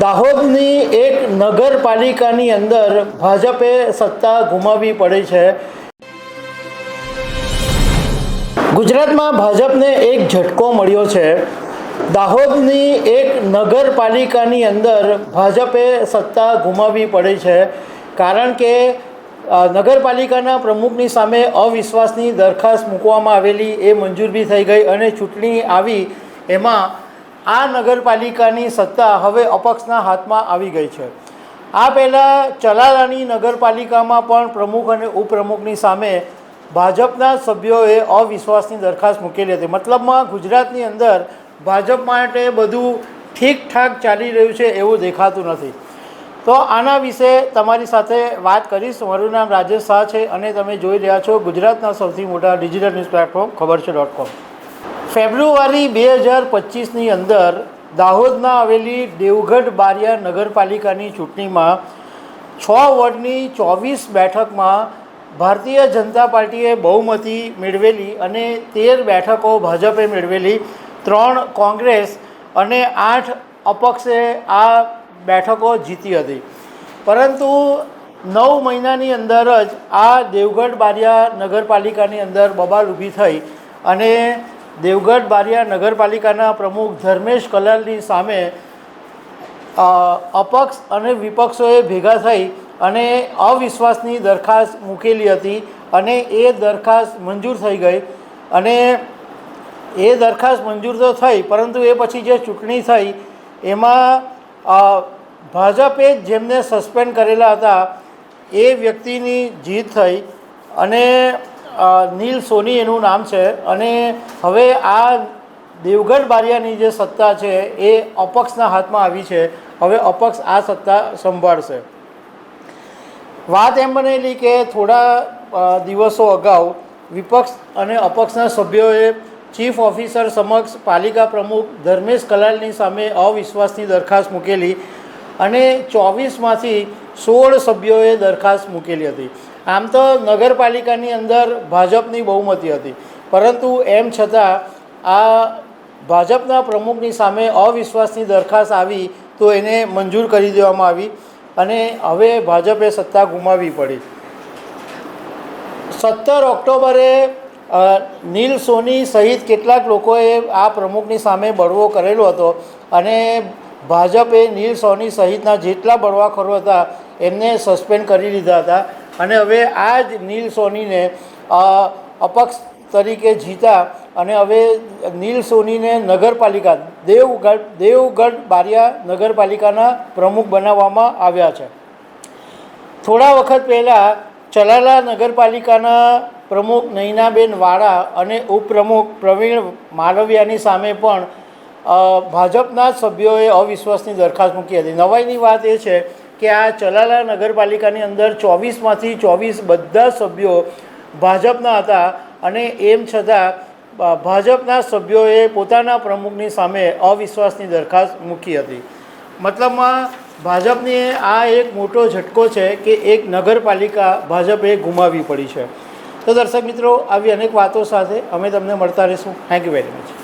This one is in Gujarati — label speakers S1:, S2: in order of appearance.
S1: દાહોદની એક નગરપાલિકાની અંદર ભાજપે સત્તા ગુમાવવી પડે છે. ગુજરાતમાં ભાજપને એક ઝટકો મળ્યો છે. દાહોદની એક નગરપાલિકાની અંદર ભાજપે સત્તા ગુમાવવી પડે છે. કારણ કે નગરપાલિકાના પ્રમુખની સામે અવિશ્વાસની દરખાસ્ત મૂકવામાં આવેલી એ મંજૂર બી થઈ ગઈ અને ચૂંટણી આવી. એમાં આ નગરપાલિકાની સત્તા હવે અપક્ષના હાથમાં આવી ગઈ છે. આ પહેલાં ચલાલાની નગરપાલિકામાં પણ પ્રમુખ અને ઉપપ્રમુખની સામે ભાજપના સભ્યોએ અવિશ્વાસની દરખાસ્ત મૂકેલી હતી. મતલબમાં ગુજરાતની અંદર ભાજપ માટે બધું ઠીકઠાક ચાલી રહ્યું છે એવું દેખાતું નથી. તો આના વિશે તમારી સાથે વાત કરીશ. મારું નામ રાજેશ શાહ છે અને તમે જોઈ રહ્યા છો ગુજરાતના સૌથી મોટા ડિજિટલ ન્યૂઝ પ્લેટફોર્મ, ખબર છે ડોટ કોમ ફેબ્રુઆરી બે હજાર પચીસની અંદર દાહોદમાં આવેલી દેવગઢ બારિયા નગરપાલિકાની ચૂંટણીમાં છ વોર્ડની ચોવીસ બેઠકમાં ભારતીય જનતા પાર્ટીએ બહુમતી મેળવેલી અને તેર બેઠકો ભાજપે મેળવેલી. ત્રણ કોંગ્રેસ અને આઠ અપક્ષે આ બેઠકો જીતી હતી. પરંતુ નવ મહિનાની અંદર જ આ દેવગઢ બારિયા નગરપાલિકાની અંદર બબાલ ઊભી થઈ અને દેવગઢ બારિયા નગરપાલિકાના પ્રમુખ ધર્મેશ કલાલની સામે અપક્ષ અને વિપક્ષોએ ભેગા થઈ અને અવિશ્વાસની દરખાસ્ત મૂકેલી હતી અને એ દરખાસ્ત મંજૂર થઈ ગઈ અને એ દરખાસ્ત મંજૂર તો થઈ, પરંતુ એ પછી જે ચૂંટણી થઈ, એમાં ભાજપે જેમને સસ્પેન્ડ કરેલા હતા, એ વ્યક્તિની જીત થઈ અને નીલ સોની એનું નામ છે અને હવે આ દેવગઢ બારિયાની જે સત્તા છે એ અપક્ષના હાથમાં આવી છે. હવે અપક્ષ આ સત્તા સંભાળશે. વાત એમ બનેલી કે થોડા દિવસો અગાઉ વિપક્ષ અને અપક્ષના સભ્યોએ ચીફ ઓફિસર સમક્ષ પાલિકા પ્રમુખ ધર્મેશ કલાલની સામે અવિશ્વાસની દરખાસ્ત મૂકેલી અને ચોવીસમાંથી સોળ સભ્યોએ દરખાસ્ત મૂકેલી હતી. આમ તો નગરપાલિકાની અંદર ભાજપની બહુમતી હતી. પરંતુ એમ છતાં આ ભાજપના પ્રમુખની સામે અવિશ્વાસની દરખાસ્ત આવી તો એને મંજૂર કરી દેવામાં આવી અને હવે ભાજપે સત્તા ગુમાવવી પડી. સત્તર ઓક્ટોબરે નીલ સોની સહિત કેટલાક લોકોએ આ પ્રમુખની સામે બળવો કરેલો હતો અને ભાજપે નીલ સોની સહિતના જેટલા બળવાખોરો હતા એમને સસ્પેન્ડ કરી લીધા હતા. અને હવે આ જ નીલ સોનીને અપક્ષ તરીકે જીતા અને હવે નીલ સોનીને નગરપાલિકા, દેવગઢ દેવગઢ બારિયા નગરપાલિકાના પ્રમુખ બનાવવામાં આવ્યા છે. થોડા વખત પહેલાં ચલાલા નગરપાલિકાના પ્રમુખ નૈનાબેન વાળા અને ઉપપ્રમુખ પ્રવીણ માલવિયાની સામે પણ ભાજપના સભ્યોએ અવિશ્વાસની દરખાસ્ત મૂકી હતી. નવાઈની વાત એ છે કે આ ચલાલા નગરપાલિકાની અંદર ચોવીસમાંથી ચોવીસ બધા સભ્યો ભાજપના હતા અને એમ છતાં ભાજપના સભ્યોએ પોતાના પ્રમુખની સામે અવિશ્વાસની દરખાસ્ત મૂકી હતી. મતલબમાં ભાજપને આ એક મોટો ઝટકો છે કે એક નગરપાલિકા ભાજપે ગુમાવવી પડી છે. તો દર્શક મિત્રો, આવી અનેક વાતો સાથે અમે તમને મળતા રહીશું. Thank you very much